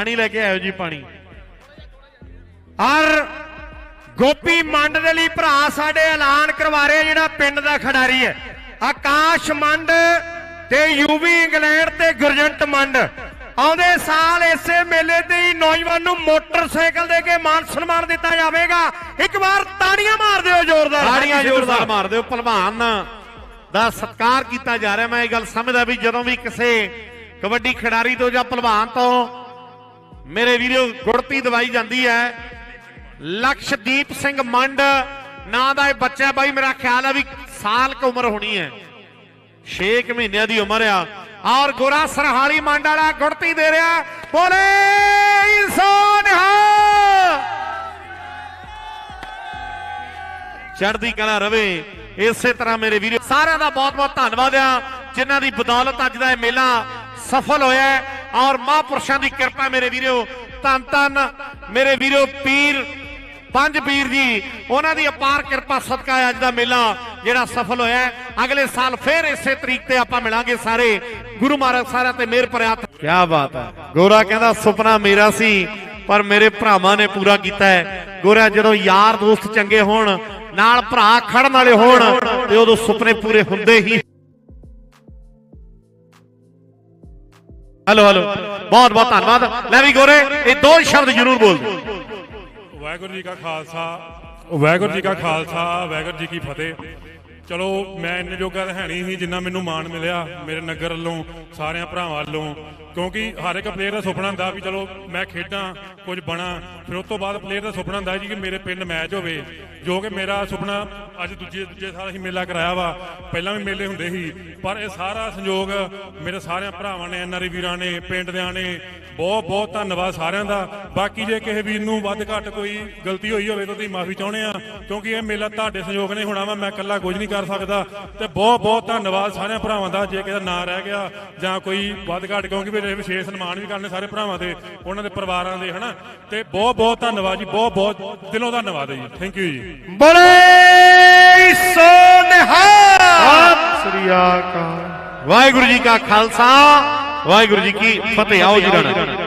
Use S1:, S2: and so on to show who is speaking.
S1: ਪਾਣੀ ਲੈ ਕੇ ਆਇਓ ਜੀ ਪਾਣੀ।
S2: ਔਰ ਗੋਪੀ ਮੰਡ ਦੇ ਲਈ ਭਰਾ ਸਾਡੇ ਐਲਾਨ ਕਰਵਾ ਰਹੇ ਜਿਹੜਾ ਪਿੰਡ ਦਾ ਖਿਡਾਰੀ ਹੈ। ਆਕਾਸ਼ ਮੰਡ ਤੇ ਯੂਵੀ ਇੰਗਲੈਂਡ ਤੇ ਗੁਰਜੰਟ ਮੰਡ। ਆਉਂਦੇ ਸਾਲ ਇਸੇ ਮੇਲੇ ਤੇ ਹੀ ਨੌਜਵਾਨ ਨੂੰ ਮੋਟਰਸਾਈਕਲ ਦੇ ਕੇ ਮਾਨ ਸਨਮਾਨ ਦਿੱਤਾ ਜਾਵੇਗਾ। ਇੱਕ ਵਾਰ ਤਾੜੀਆਂ ਮਾਰ ਦਿਓ ਜ਼ੋਰਦਾਰ।
S1: ਤਾੜੀਆਂ ਜ਼ੋਰਦਾਰ। ਮਾਰ ਦਿਓ। ਪਹਿਲਵਾਨ ਦਾ ਸਤਿਕਾਰ ਕੀਤਾ ਜਾ ਰਿਹਾ। ਮੈਂ ਇਹ ਗੱਲ ਸਮਝਦਾ ਵੀ ਜਦੋਂ ਵੀ ਕਿਸੇ ਕਬੱਡੀ ਖਿਡਾਰੀ ਤੋਂ ਜਾਂ ਪਹਿਲਵਾਨ ਤੋਂ ਮੇਰੇ ਵੀਰੋ, ਗੁੜਤੀ ਦਵਾਈ ਜਾਂਦੀ ਹੈ। ਲਕਸ਼ਦੀਪ ਸਿੰਘ ਮੰਡ, ਨਾਂ ਦਾ ਇਹ ਬੱਚਾ ਬਾਈ, ਮੇਰਾ ਖਿਆਲ ਹੈ ਵੀ ਸਾਲ ਕੁ ਉਮਰ ਹੋਣੀ ਹੈ। 6 ਮਹੀਨਿਆਂ ਦੀ ਉਮਰ ਆ। ਔਰ ਗੋਰਾ ਸਰਹਾਲੀ ਮੰਡ ਵਾਲਾ ਗੁੜਤੀ ਦੇ ਰਿਹਾ ਬੋਲੇ ਸੋਨਹਾ ਚੜ੍ਹਦੀ ਕਲਾ ਰਵੇ। ਇਸੇ ਤਰ੍ਹਾਂ ਮੇਰੇ ਵੀਰੋ, ਸਾਰਿਆਂ ਦਾ ਬਹੁਤ ਬਹੁਤ ਧੰਨਵਾਦ ਆ। ਜਿਨ੍ਹਾਂ ਦੀ ਬਦੌਲਤ ਅੱਜ ਦਾ ਇਹ ਮੇਲਾ ਸਫਲ ਹੋਇਆ ਔਰ ਮਹਾਂਪੁਰਸ਼ਾਂ ਦੀ ਕਿਰਪਾ ਮੇਰੇ ਵੀਰੋ, ਧੰਨ ਧੰਨ, ਮੇਰੇ ਵੀਰੋ ਪੀਰ, ਪੰਜ ਪੀਰ ਜੀ, ਉਹਨਾਂ ਦੀ ਅਪਾਰ ਕਿਰਪਾ ਸਦਕਾ ਅੱਜ ਦਾ ਮੇਲਾ, ਜਿਹੜਾ ਸਫਲ ਹੋਇਆ ਅਗਲੇ ਸਾਲ ਫੇਰ ਇਸੇ ਤਰੀਕ ਤੇ ਆਪਾਂ ਮਿਲਾਂਗੇ ਸਾਰੇ, ਗੁਰੂ ਮਹਾਰਾਜ ਸਾਰਿਆਂ ਤੇ ਮਿਹਰ ਭਰਿਆ ਕੀ ਬਾਤ ਹੈ। ਗੋਰਾ ਕਹਿੰਦਾ, ਸੁਪਨਾ ਮੇਰਾ ਸੀ, ਪਰ ਮੇਰੇ ਭਰਾਵਾਂ ਨੇ ਪੂਰਾ ਕੀਤਾ ਹੈ। ਗੋਰਾ, ਜਦੋਂ ਯਾਰ ਦੋਸਤ ਚੰਗੇ ਹੋਣ, ਨਾਲ ਭਰਾ ਖੜਨ ਵਾਲੇ ਹੋਣ, ਤੇ ਉਦੋਂ ਸੁਪਨੇ ਪੂਰੇ ਹੁੰਦੇ ਹੀ ਹੈਲੋ ਹੈਲੋ ਬਹੁਤ ਬਹੁਤ ਧੰਨਵਾਦ। ਲੈ ਵੀ ਗੋਰੇ, ਇਹ ਦੋ ਸ਼ਬਦ ਜ਼ਰੂਰ ਬੋਲ ਦਿਓ।
S3: ਵਾਹਿਗੁਰੂ ਜੀ ਕਾ ਖਾਲਸਾ, ਵਾਹਿਗੁਰੂ ਜੀ ਕਾ ਖਾਲਸਾ, ਵਾਹਿਗੁਰੂ ਜੀ ਕੀ ਫਤਿਹ। ਚਲੋ, ਮੈਂ ਇੰਨੇ ਜੋਗਾ ਤਾਂ ਹੈ ਨਹੀਂ ਸੀ ਜਿੰਨਾ ਮੈਨੂੰ ਮਾਣ ਮਿਲਿਆ ਮੇਰੇ ਨਗਰ ਵੱਲੋਂ, ਸਾਰਿਆਂ ਭਰਾਵਾਂ ਵੱਲੋਂ। ਕਿਉਂਕਿ ਹਰ ਇੱਕ ਪਲੇਅਰ ਦਾ ਸੁਪਨਾ ਹੁੰਦਾ ਵੀ ਚਲੋ ਮੈਂ ਖੇਡਾਂ, ਕੁਝ ਬਣਾ। ਫਿਰ ਉਸ ਤੋਂ ਬਾਅਦ ਪਲੇਅਰ ਦਾ ਸੁਪਨਾ ਹੁੰਦਾ ਜੀ ਕਿ ਮੇਰੇ ਪਿੰਡ ਮੈਚ ਹੋਵੇ, ਜੋ ਕਿ ਮੇਰਾ ਸੁਪਨਾ ਅੱਜ ਦੂਜੇ ਦੂਜੇ ਸਾਲ ਅਸੀਂ ਮੇਲਾ ਕਰਾਇਆ ਵਾ। ਪਹਿਲਾਂ ਵੀ ਮੇਲੇ ਹੁੰਦੇ ਸੀ, ਪਰ ਇਹ ਸਾਰਾ ਸੰਯੋਗ ਮੇਰੇ ਸਾਰਿਆਂ ਭਰਾਵਾਂ ਨੇ ਐਨਆਰਈ ਵੀਰਾਂ ਨੇ ਪਿੰਡ ਦਿਆਂ ਨੇ, ਬਹੁਤ ਬਹੁਤ ਧੰਨਵਾਦ ਸਾਰਿਆਂ ਦਾ। ਬਾਕੀ ਜੇ ਕਿਸੇ ਵੀਰ ਨੂੰ ਵੱਧ ਘੱਟ ਕੋਈ ਗਲਤੀ ਹੋਈ ਹੋਵੇ ਤਾਂ ਤੁਸੀਂ ਮਾਫੀ ਚਾਹੁੰਦੇ ਆ, ਕਿਉਂਕਿ ਇਹ ਮੇਲਾ ਤੁਹਾਡੇ ਸੰਯੋਗ ਨੇ ਹੋਣਾ ਵਾ, ਮੈਂ ਇਕੱਲਾ ਕੁਝ ਨਹੀਂ ਕਰ ਸਕਦਾ। ਤੇ ਬਹੁਤ ਬਹੁਤ ਧੰਨਵਾਦ ਸਾਰਿਆਂ ਭਰਾਵਾਂ ਦਾ, ਜੇ ਕਿਸੇ ਦਾ ਨਾਂ ਰਹਿ ਗਿਆ ਜਾਂ ਕੋਈ ਵੱਧ ਘੱਟ, ਕਿਉਂਕਿ ਮੇਰੇ ਵਿਸ਼ੇਸ਼ ਸਨਮਾਨ ਵੀ ਕਰਨੇ ਸਾਰੇ ਭਰਾਵਾਂ ਦੇ ਉਹਨਾਂ ਦੇ ਪਰਿਵਾਰਾਂ ਦੇ ਹਨਾ? ਤੇ ਬਹੁਤ ਬਹੁਤ ਧੰਨਵਾਦ ਜੀ ਬਹੁਤ ਬਹੁਤ ਦਿਲੋਂ ਧੰਨਵਾਦ ਹੈ ਜੀ। ਥੈਂਕ ਯੂ ਜੀ।
S2: ਬੋਲੇ ਸੋਨਹਾ
S1: ਸ੍ਰੀ ਅਕਾਲ। ਵਾਹਿਗੁਰੂ ਜੀ ਕਾ ਖਾਲਸਾ ਵਾਹਿਗੁਰੂ ਜੀ ਕੀ ਫਤਿਹ। ਆਓ ਜੀ ਰਾਣਾ।